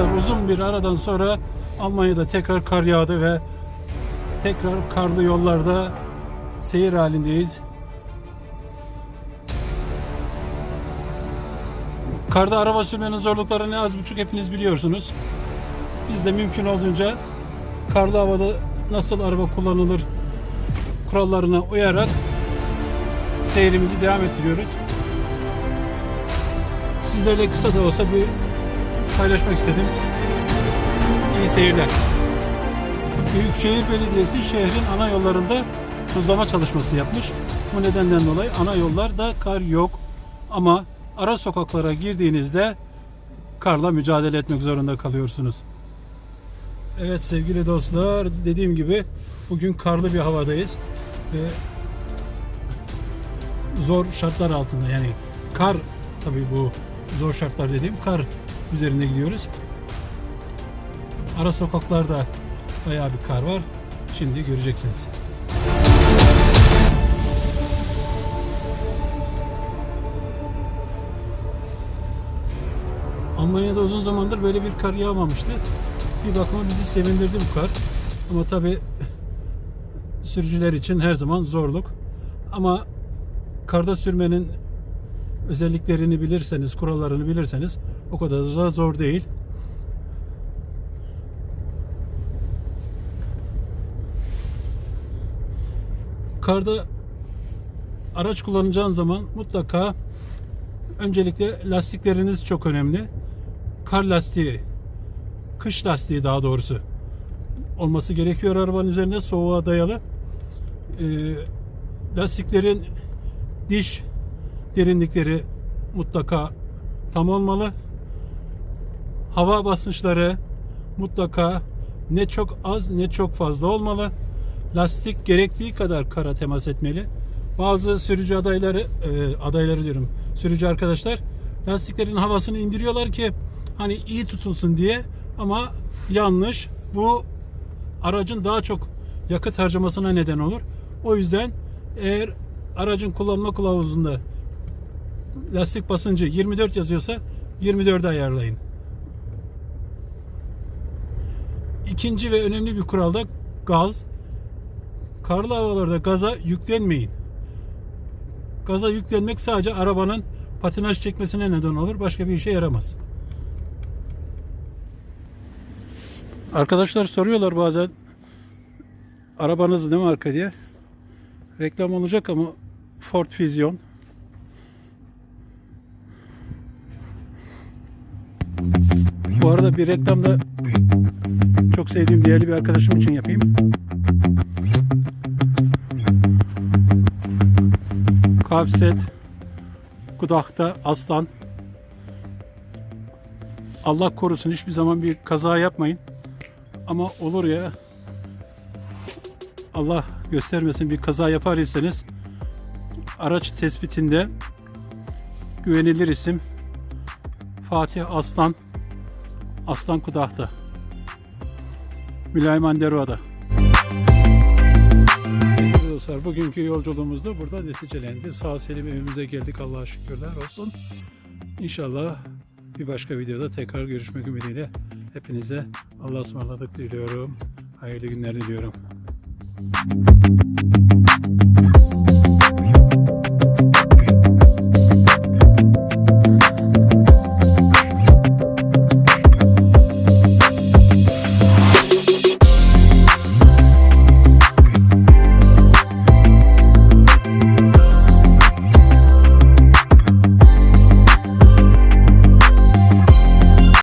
Arkadaşlar uzun bir aradan sonra Almanya'da tekrar kar yağdı ve tekrar karlı yollarda seyir halindeyiz. Karda araba sürmenin zorluklarını az buçuk hepiniz biliyorsunuz. Biz de mümkün olduğunca karlı havada nasıl araba kullanılır kurallarına uyarak seyrimizi devam ettiriyoruz. Sizlerle kısa da olsa bir paylaşmak istedim. İyi seyirler. Büyükşehir Belediyesi şehrin ana yollarında tuzlama çalışması yapmış. Bu nedenden dolayı ana yollarda kar yok. Ama ara sokaklara girdiğinizde karla mücadele etmek zorunda kalıyorsunuz. Evet sevgili dostlar dediğim gibi bugün karlı bir havadayız ve zor şartlar altında yani kar tabii bu zor şartlar dediğim kar üzerinde gidiyoruz. Ara sokaklarda bayağı bir kar var. Şimdi göreceksiniz. Almanya'da uzun zamandır böyle bir kar yağmamıştı. Bir bakıma bizi sevindirdi bu kar. Ama tabi sürücüler için her zaman zorluk. Ama karda sürmenin özelliklerini bilirseniz, kurallarını bilirseniz o kadar da zor değil. Karda araç kullanacağın zaman mutlaka öncelikle lastikleriniz çok önemli. Kar lastiği, kış lastiği daha doğrusu olması gerekiyor arabanın üzerinde soğuğa dayalı. Ee, lastiklerin diş derinlikleri mutlaka tam olmalı. Hava basınçları mutlaka ne çok az ne çok fazla olmalı. Lastik gerektiği kadar kara temas etmeli. Bazı sürücü adayları e, adayları diyorum sürücü arkadaşlar lastiklerin havasını indiriyorlar ki hani iyi tutulsun diye ama yanlış. Bu aracın daha çok yakıt harcamasına neden olur. O yüzden eğer aracın kullanma kılavuzunda lastik basıncı 24 yazıyorsa 24'e ayarlayın. İkinci ve önemli bir kural da gaz. Karlı havalarda gaza yüklenmeyin. Gaza yüklenmek sadece arabanın patinaj çekmesine neden olur. Başka bir işe yaramaz. Arkadaşlar soruyorlar bazen arabanız ne marka diye. Reklam olacak ama Ford Fusion. Bu arada bir reklamda çok sevdiğim değerli bir arkadaşım için yapayım. Kavset, Kudak'ta Aslan. Allah korusun hiçbir zaman bir kaza yapmayın. Ama olur ya Allah göstermesin bir kaza yapar iseniz araç tespitinde güvenilir isim Fatih Aslan Aslan Kudah'ta Mülayim Andero'da Sevgili dostlar bugünkü yolculuğumuz da burada neticelendi. Sağ salim evimize geldik Allah'a şükürler olsun. İnşallah bir başka videoda tekrar görüşmek ümidiyle hepinize Allah'a ısmarladık diliyorum. Hayırlı günler diliyorum.